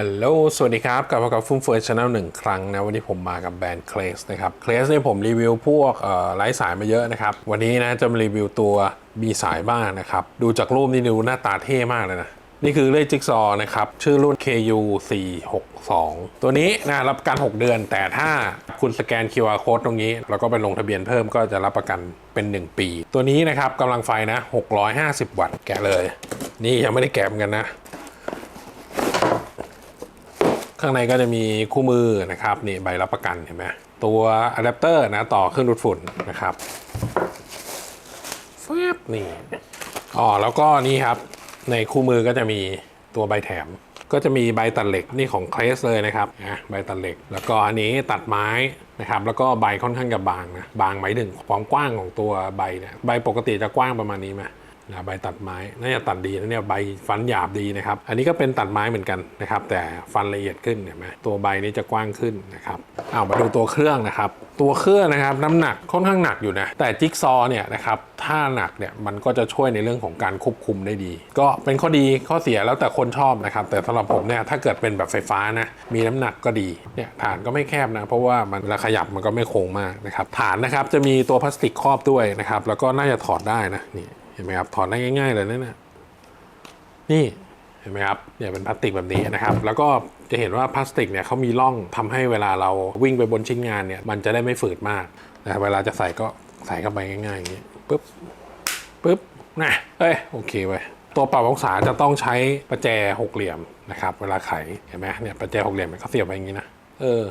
ฮัลโหล สวัสดีครับ กลับมากับฟุ้มเฟือยชาแนลหนึ่งครั้งนะ วันนี้ผมมากับแบรนด์เคลสนะครับ เคลสเนี่ยผมรีวิวพวกไร้สายมาเยอะนะครับ วันนี้นะจะมารีวิวตัวมีสายบ้างนะครับ ดูจากรูปนี่ดูหน้าตาเท่มากเลยนะ นี่คือเลขจิ๊กซอนะครับ ชื่อรุ่น KU 462ตัวนี้นะรับประกัน 6 เดือน แต่ถ้าคุณสแกน QR code ตรงนี้ แล้วก็ไปลงทะเบียนเพิ่มก็จะรับประกันเป็น 1 ปี ตัวนี้นะครับกำลังไฟนะ 650 วัตต์ แกะเลย นี่ยังไม่ได้แกะมือนกันนะ ข้างในก็จะมีคู่มือนะครับนี่ใบรับประกันเห็นไหมตัวอะแดปเตอร์นะต่อเครื่องดูดฝุ่นนะครับแฟบนี่อ๋อแล้วก็นี่ครับในคู่มือก็จะมีตัวใบแถม ก็จะมีใบตัดเหล็กนี่ของเคลสเลยนะครับนะใบตัดเหล็ก แล้วก็อันนี้ตัดไม้นะครับแล้วก็ใบค่อนข้างจะบางนะบางหมายถึงความกว้างของตัวใบเนี่ยใบปกติจะกว้างประมาณนี้ไหม นะใบตัดไม้น่าจะตัดดีนะเนี่ยใบฟันหยาบดีนะครับ อันนี้ก็เป็นตัดไม้เหมือนกันนะครับ แต่ฟันละเอียดขึ้นเห็นไหมตัวใบนี้จะกว้างขึ้นนะครับเอามาดูตัวเครื่องนะครับ ตัวเครื่องนะครับน้ำหนักค่อนข้างหนักอยู่นะแต่จิ๊กซอว์เนี่ยนะครับถ้าหนักเนี่ยมันก็จะช่วยในเรื่องของการควบคุมได้ดี ก็เป็นข้อดีข้อเสียแล้วแต่คนชอบนะครับ แต่สำหรับผมเนี่ยถ้าเกิดเป็นแบบไฟฟ้านะมีน้ำหนักก็ดีเนี่ยฐานก็ไม่แคบนะเพราะว่ามันเวลาขยับมันก็ไม่โค้งมากนะครับฐานนะครับจะมีตัวพลาสติกครอบด้วยนะครับแล้วก็น่าจะถอดได้นะนี่ เห็นไหมครับถอดได้ง่าย ๆ เลยนะเนี่ยนี่เห็นไหมครับเนี่ยเป็นพลาสติกแบบนี้นะครับ แล้วก็จะเห็นว่าพลาสติกเนี่ยเขามีร่องทำให้เวลาเราวิ่งไปบนชิ้นงานเนี่ยมันจะได้ไม่ฝืดมากนะครับเวลาจะใส่ก็ใส่เข้าไปง่ายๆอย่างนี้ปุ๊บปุ๊บนะเอ้ยโอเคเว้ตัวปรับองศาจะต้องใช้ประแจหกเหลี่ยมนะครับ เวลาไขเห็นไหมเนี่ยประแจหกเหลี่ยมมันเขาเสียบไปอย่างนี้นะเออ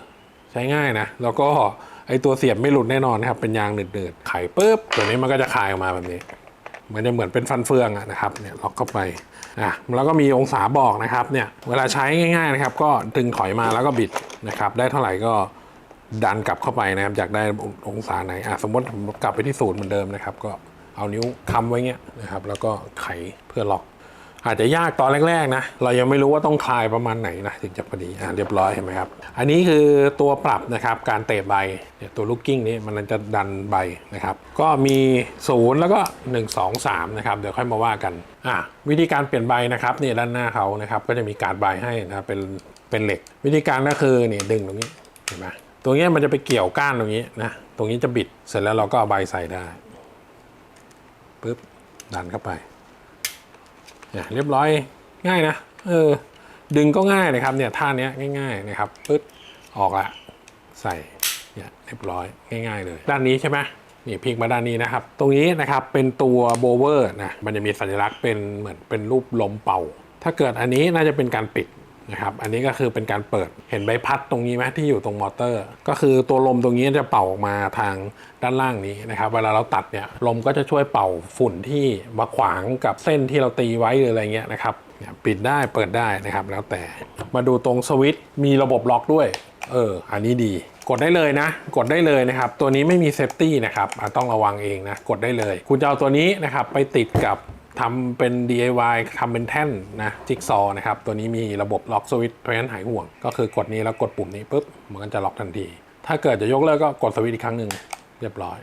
ใช้ง่ายนะ แล้วก็ไอตัวเสียบไม่หลุดแน่นอนนะครับเป็นยางหนืดๆไขปุ๊บตัวนี้มันก็จะคลายออกมาแบบนี้ มันจะเหมือนเป็นฟันเฟืองอะนะครับเนี่ยล็อกเข้าไปอะแล้วก็มีองศาบอกนะครับเนี่ยเวลาใช้ง่ายๆนะครับ ก็ดึงถอยมาแล้วก็บิดนะครับ ได้เท่าไหร่ก็ดันกลับเข้าไปนะครับอยากได้องศาไหนอะสมมติผมกลับไปที่ศูนย์เหมือนเดิมนะครับ ก็เอานิ้วค้ำไว้เงี้ยนะครับ แล้วก็ไขเพื่อล็อก อาจจะยากตอนแรกๆนะ เรายังไม่รู้ว่าต้องคลายประมาณไหนนะถึงจะพอดีอะเรียบร้อยเห็นไหมครับ อันนี้คือตัวปรับนะครับการเตะใบเนี่ยตัวลูกกิ้งนี้มันจะดันใบนะครับ ก็มี0แล้วก็ 1 2 3นะครับเดี๋ยวค่อยมาว่ากันอะวิธีการเปลี่ยนใบนะครับเนี่ยด้านหน้าเขานะครับก็จะมีการดใบให้นะครับเป็นเป็นเหล็ก วิธีการก็คือนี่ดึงตรงนี้เห็นไหมตรงนี้มันจะไปเกี่ยวก้านตรงนี้นะตรงนี้จะบิดเสร็จแล้วเราก็เอาใบใส่ได้ปุ๊บดันเข้าไป เรียบร้อยง่ายนะเออดึงก็ง่ายนะครับเนี่ยท่านี้ง่าย ๆนะครับปึ๊ดออกละใส่เนี่ยเรียบร้อยง่าย ๆ เลย ด้านนี้ใช่ไหมนี่พลิกมาด้านนี้นะครับ ตรงนี้นะครับเป็นตัวโบเวอร์นะมันจะมีสัญลักษณ์เป็นเหมือนเป็นรูปลมเป่า ถ้าเกิดอันนี้น่าจะเป็นการปิด นะครับอันนี้ก็คือเป็นการเปิดเห็นใบพัดตรงนี้ไหมที่อยู่ตรงมอเตอร์ ก็คือตัวลมตรงนี้จะเป่าออกมาทางด้านล่างนี้นะครับ เวลาเราตัดเนี่ยลมก็จะช่วยเป่าฝุ่นที่มาขวางกับเส้นที่เราตีไว้หรืออะไรเงี้ยนะครับปิดได้เปิดได้นะครับ แล้วแต่มาดูตรงสวิตช์มีระบบล็อกด้วย เออ อันนี้ดี กดได้เลยนะ กดได้เลยนะครับ ตัวนี้ไม่มีเซฟตี้นะครับต้องระวังเองนะ กดได้เลย คุณจะเอาตัวนี้นะครับไปติดกับ ทำเป็น DIY ทำเป็นแท่นนะจิ๊กซอว์นะครับ ตัวนี้มีระบบล็อกสวิตช์เพราะฉะนั้นหายห่วง ก็คือกดนี้แล้วกดปุ่มนี้ปุ๊บมันก็จะล็อกทันที ถ้าเกิดจะยกเลิกก็กดสวิตช์อีกครั้งหนึ่งเรียบร้อย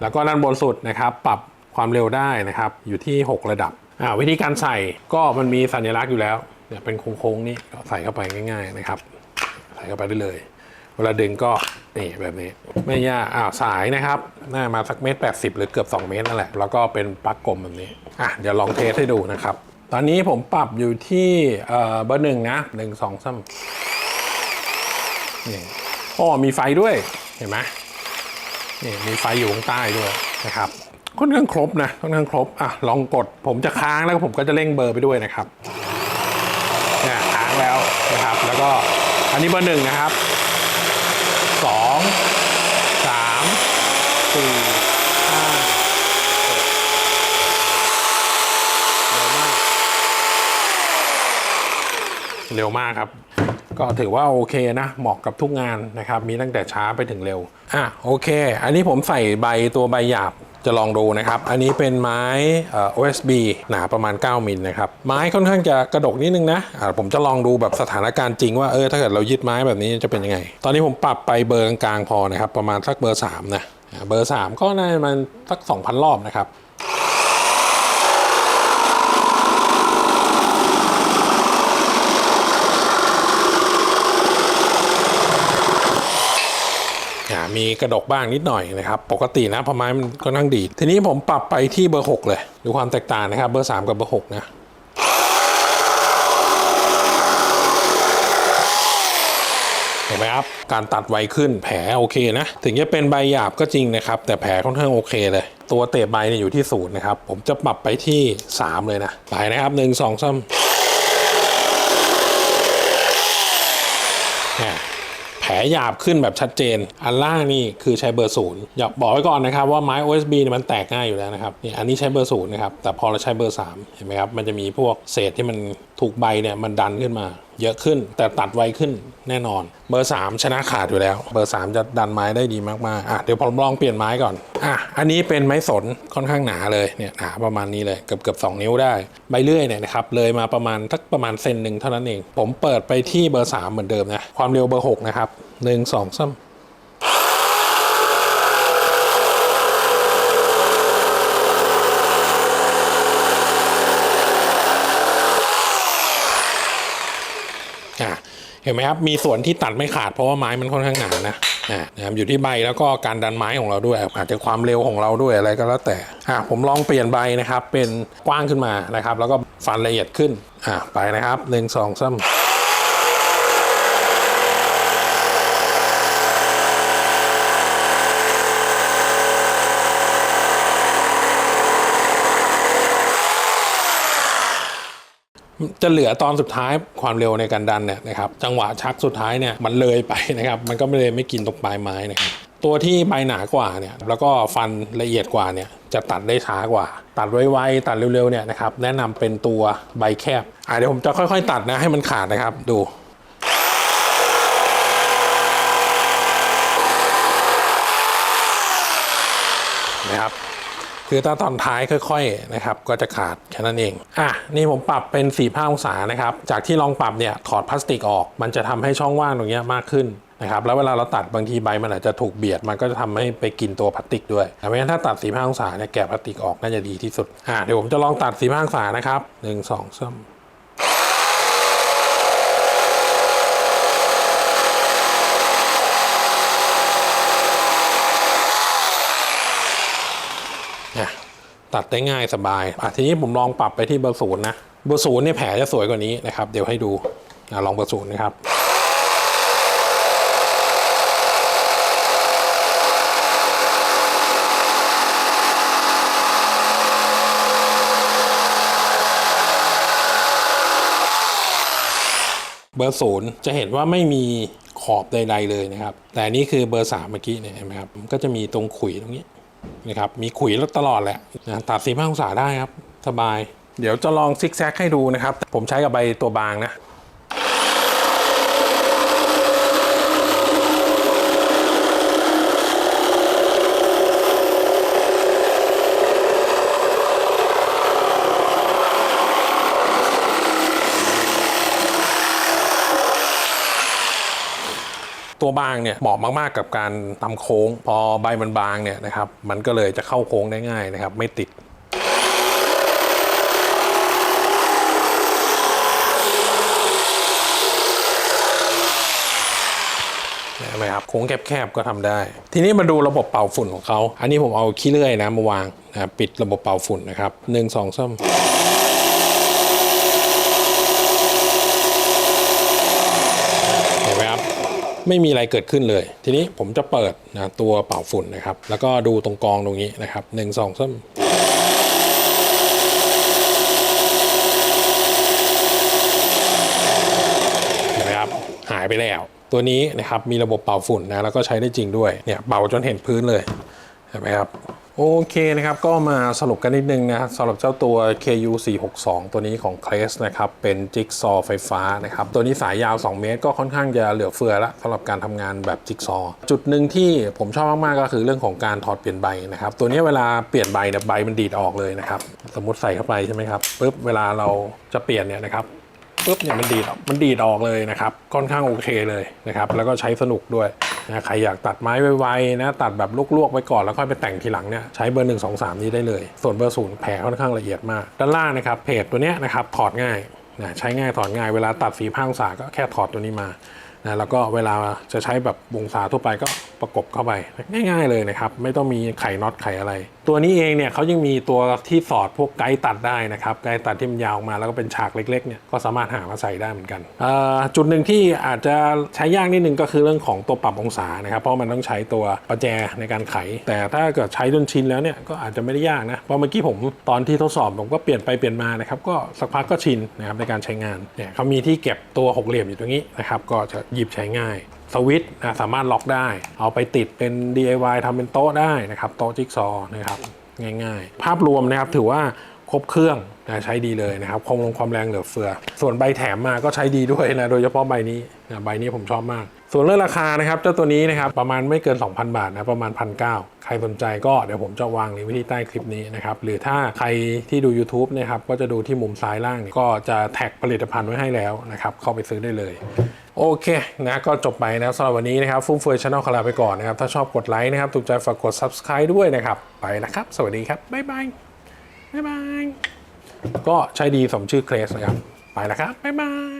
แล้วก็ด้านบนสุดนะครับ ปรับความเร็วได้นะครับ อยู่ที่ 6 ระดับวิธีการใส่ก็มันมีสัญลักษณ์อยู่แล้วเนี่ยเป็นโค้งๆนี่ใส่เข้าไปง่าย ๆนะครับ ใส่เข้าไปได้เลย เวลาดึงก็นี่แบบนี้ไม่ยากอ้าวสายนะครับน่ามาสักเมตรแปดสิบหรือเกือบ 2 เมตรนั่นแหละ แล้วก็เป็นปลั๊กกลมแบบนี้อะเดี๋ยวลองเทสให้ดูนะครับ ตอนนี้ผมปรับอยู่ที่เบอร์หนึ่งนะหนึ่งสองสามนี่อ๋อมีไฟด้วยเห็นไหมนี่มีไฟอยู่ข้างใต้ด้วยนะครับค่อนข้างครบนะค่อนข้างครบอะลองกดผมจะค้างแล้วผมก็จะเร่งเบอร์ไปด้วยนะครับเนี่ยค้างแล้วนะครับ แล้วก็อันนี้เบอร์หนึ่งนะครับ สามสี่ห้าหกเร็วมาก เร็วมากครับ ก็ถือว่าโอเคนะ เหมาะกับทุกงานนะครับ มีตั้งแต่ช้าไปถึงเร็ว อะโอเค อันนี้ผมใส่ใบตัวใบหยาบ จะลองดูนะครับ อันนี้เป็นไม้ OSB หนาประมาณ 9 มิลนะครับ ไม้ค่อนข้างจะกระดกนิดนึงนะะผมจะลองดูแบบสถานการณ์จริงว่าเออถ้าเกิดเรายึดไม้แบบนี้จะเป็นยังไง ตอนนี้ผมปรับไปเบอร์กลางๆพอนะครับ ประมาณสักเบอร์3นะ เบอร์ 3 ก็น่าจะมันสัก 2,000 รอบนะครับ มีกระดกบ้างนิดหน่อยนะครับ ปกตินะพอไม้มันก็นั่งดีทีนี้ผมปรับไปที่เบอร์ 6 เลย ดูความแตกต่างนะครับ เบอร์ 3 กับเบอร์ 6 นะเห็นไหมครับ การตัดไวขึ้นแผลโอเคนะ ถึงจะเป็นใบหยาบก็จริงนะครับ แต่แผลค่อนข้างโอเคเลย ตัวเตะใบเนี่ยอยู่ที่ศูนย์นะครับ ผมจะปรับไปที่ 3 เลยนะ ไปนะครับหนึ่งสองสาม ลหยาบขึ้นแบบชัดเจน อันล่างนี่คือใช้เบอร์ศูนย์อยากบอกไว้ก่อนนะครับว่าไม้ OSB เนี่ยมันแตกง่ายอยู่แล้วนะครับนี่อันนี้ใช้เบอร์ศูนย์นะครับแต่พอเราใช้เบอร์3เห็นไหมครับมันจะมีพวกเศษที่มัน ถูกใบเนี่ยมันดันขึ้นมา เยอะขึ้นแต่ตัดไวขึ้นแน่นอน เบอร์ 3 ชนะขาดอยู่แล้ว เบอร์ 3 จะดันไม้ได้ดีมากๆอะเดี๋ยวผมลองเปลี่ยนไม้ก่อนอะอันนี้เป็นไม้สนค่อนข้างหนาเลยเนี่ยหนาประมาณนี้เลยเกือบเกือบสนิ้วได้ใบเลื่อยเนี่ยนะครับเลยมาประมาณสักประมาณเซนหนึ่งเท่านั้นเอง ผมเปิดไปที่เบอร์ 3 เหมือนเดิมนะความเร็วเบอร์6นะครับหนึ่งสองสาม อะ เห็นไหมครับมีส่วนที่ตัดไม่ขาดเพราะว่าไม้มันค่อนข้างหนานะอะนะครับอยู่ที่ใบแล้วก็การดันไม้ของเราด้วย อาจจะความเร็วของเราด้วยอะไรก็แล้วแต่อะผมลองเปลี่ยนใบนะครับ เป็นกว้างขึ้นมานะครับ แล้วก็ฟันละเอียดขึ้นอะไปนะครับหนึ่งสองสาม จะเหลือตอนสุดท้ายความเร็วในการดันเนี่ยนะครับจังหวะชักสุดท้ายเนี่ยมันเลยไปนะครับมันก็ไม่เลยไม่กินตรงปลายไม้นะครับตัวที่ใบหนากว่าเนี่ยแล้วก็ฟันละเอียดกว่าเนี่ยจะตัดได้ช้ากว่า ตัดไวๆตัดเร็วๆเนี่ยนะครับแนะนำเป็นตัวใบแคบอะเดี๋ยวผมจะค่อยๆ ตัดนะให้มันขาดนะครับดูนะครับ คือถ้าตอนท้ายค่อยๆนะครับก็จะขาดแค่นั้นเองอะนี่ผมปรับเป็น4 5องศานะครับจากที่ลองปรับเนี่ยถอดพลาสติกออก มันจะทำให้ช่องว่างตรงเนี้ยมากขึ้นนะครับแล้วเวลาเราตัดบางทีใบมันอาจจะถูกเบียดมันก็จะทำให้ไปกินตัวพลาสติกด้วยเพราะฉะนั้นถ้าตัดสีผ้าองศาเนี่ยแกะพลาสติกออกน่าจะดีที่สุดอะเดี๋ยวผมจะลองตัดสีผ้าองศานะครับหนึ่งสองสามอะ ตัดได้ง่ายสบายอะทีนี้ผมลองปรับไปที่เบอร์ศูนย์นะ เบอร์ศูนย์เนี่ยแผลจะสวยกว่านี้นะครับ เดี๋ยวให้ดูอะลองเบอร์ศูนย์นะครับเบอร์ศูนย์จะเห็นว่าไม่มีขอบใดๆเลยนะครับ แต่นี่คือเบอร์สามเมื่อกี้เนี่ยเห็นไหมครับก็จะมีตรงขุยตรงนี้ นะครับมีขุยแล้วตลอดแหละนะตัดสีห้าองศาได้ครับ สบาย เดี๋ยวจะลองซิกแซกให้ดูนะครับ ผมใช้กับใบตัวบางนะ ตัวบางเนี่ยเหมาะมากๆกับการทำโค้ง พอใบมันบางเนี่ยนะครับมันก็เลยจะเข้าโค้งได้ง่ายนะครับ ไม่ติดเห็นไหมครับโค้งแคบๆก็ทำได้ ทีนี้มาดูระบบเป่าฝุ่นของเขา อันนี้ผมเอาขี้เลื่อยนะมาวางนะปิดระบบเป่าฝุ่นนะครับหนึ่งสองสามเห็นไหมครับ ไม่มีอะไรเกิดขึ้นเลย ทีนี้ผมจะเปิดนะตัวเป่าฝุ่นนะครับ แล้วก็ดูตรงกองตรงนี้นะครับหนึ่งสองสามเห็นไหมครับหายไปแล้ว ตัวนี้นะครับมีระบบเป่าฝุ่นนะแล้วก็ใช้ได้จริงด้วยเนี่ยเป่าจนเห็นพื้นเลยเห็นไหมครับ โอเคนะครับก็มาสรุปกันนิดนึงนะครับสำหรับเจ้าตัว KU 462ตัวนี้ของ c l a s นะครับเป็นจิ๊กซอว์ไฟฟ้านะครับตัวนี้สายยาว 2 เมตร ก็ค่อนข้างจะเหลือเฟือละสำหรับการทำงานแบบจิ๊กซอว์จุดหนึ่งที่ผมชอบมาก ๆ ก็คือเรื่องของการถอดเปลี่ยนใบนะครับตัวนี้เวลาเปลี่ยนใบเนี่ยใบมันดีดออกเลยนะครับสมมติใส่เข้าไปใช่ไหมครับปุ๊บเวลาเราจะเปลี่ยนเนี่ยนะครับปุ๊บเนี่ยมันดีดมันดีดออกเลยนะครับค่อนข้างโอเคเลยนะครับแล้วก็ใช้สนุกด้วย นะใครอยากตัดไม้ไวๆนะ ตัดแบบลวกๆไว้ก่อนแล้วค่อยไปแต่งทีหลังเนี่ยใช้เบอร์หนึ่งสองสามนี้ได้เลย ส่วนเบอร์ศูนย์แผลค่อนข้างละเอียดมาก ด้านล่างนะครับเพจตัวเนี้ยนะครับถอดง่ายนะใช้ง่ายถอดง่ายเวลาตัดสีผ้าองศาก็แค่ถอดตัวนี้มานะแล้วก็เวลาจะใช้แบบวงศาทั่วไปก็ประกบเข้าไปง่าย ๆเลยนะครับ ไม่ต้องมีไขน็อตไขอะไรตัวนี้เองเนี่ยเขายังมีตัวที่สอดพวกไกด์ตัดได้นะครับไกด์ตัดที่มันยาวออกมาแล้วก็เป็นฉากเล็กๆเนี่ยก็สามารถหามาใส่ได้เหมือนกันจุดหนึ่งที่อาจจะใช้ยากนิดนึงก็คือเรื่องของตัวปรับองศานะครับเพราะมันต้องใช้ตัวประแจในการไข แต่ถ้าเกิดใช้จนชินแล้วเนี่ยก็อาจจะไม่ได้ยากนะเพราะเมื่อกี้ผมตอนที่ทดสอบผมก็เปลี่ยนไปเปลี่ยนมานะครับก็สักพักก็ชินนะครับในการใช้งานเนี่ยเขามีที่เก็บตัวหกเหลี่ยมอยู่ตรงนี้นะครับก็จะหยิบใช้ง่าย สวิตช์นะสามารถล็อกได้ เอาไปติดเป็น DIY ทำเป็นโต๊ะได้นะครับโต๊ะจิ๊กซอว์นะครับง่ายๆ ภาพรวมนะครับถือว่าครบเครื่องนะใช้ดีเลยนะครับความลงความแรงเหลือเฟือ ส่วนใบแถมมาก็ใช้ดีด้วยนะโดยเฉพาะใบนี้นะใบนี้ผมชอบมาก ส่วนเรื่องราคานะครับเจ้าตัวนี้นะครับประมาณไม่เกิน 2,000 บาทนะประมาณ 1,900 ใครสนใจก็เดี๋ยวผมจะวางลิงก์ไว้ที่ใต้คลิปนี้นะครับหรือถ้าใครที่ดู YouTube นะครับก็จะดูที่มุมซ้ายล่างก็จะแท็กผลิตภัณฑ์ไว้ให้แล้วนะครับเข้าไปซื้อได้เลย โอเคนะก็จบไปนะครับสำหรับวันนี้นะครับฟุ้มเฟือยช anel ขอลาไปก่อนนะครับ ถ้าชอบกดไลค์นะครับ ถูกใจฝากกด subscribe ด้วยนะครับ ไปนะครับ สวัสดีครับ บ๊ายบาย บ๊ายบาย ก็ใช้ดีสมชื่อเคลสนะครับ ไปนะครับ บ๊ายบาย